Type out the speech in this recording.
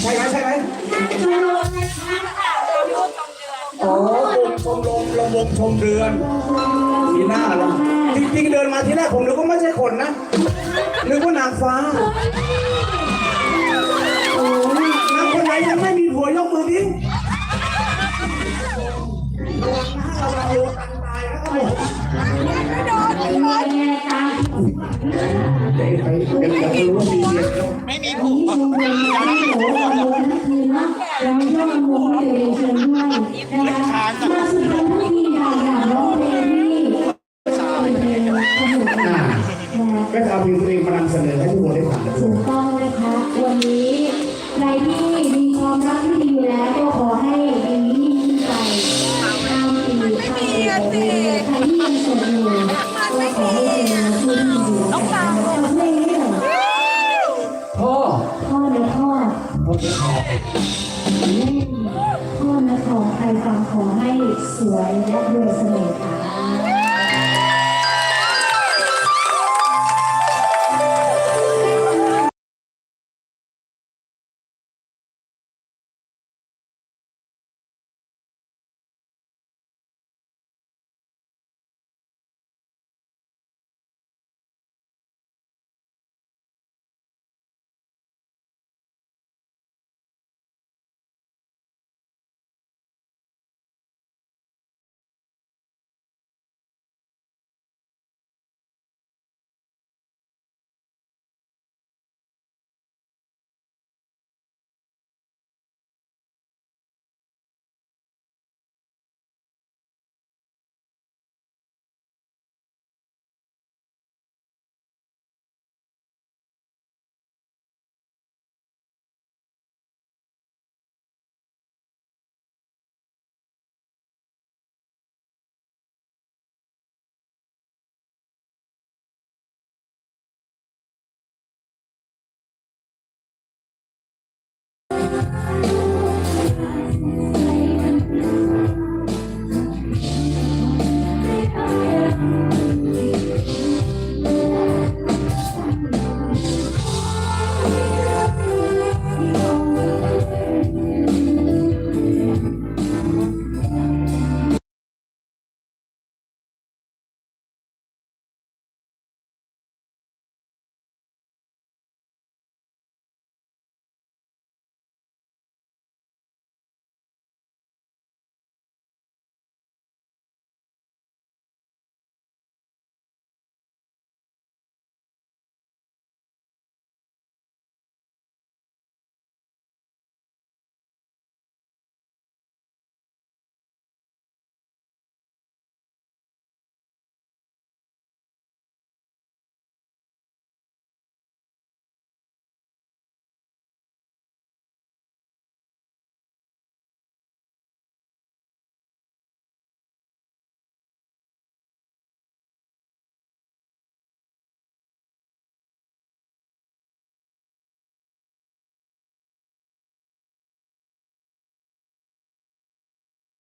ใช่ไหมใช่ไหมอ๋อชมรมระวงชมเดือนทีหน้าเหรอจริงๆเดินมาที่แรกผมนึกว่าไม่ใช่คนนะนึกว่านางฟ้าโอ้ยนางคนไหนยังไม่มีผัวยกมือดิระวังนะระวังโลตันตายนะครับผมเด็กไปเด็กอยากรู้ว่ามีเมียแล้วไม่มีผูกอ่ พ่อจะขอพ่อนะขอใครฟังขอให้สวยและรวยเสน่ห์ค่ะ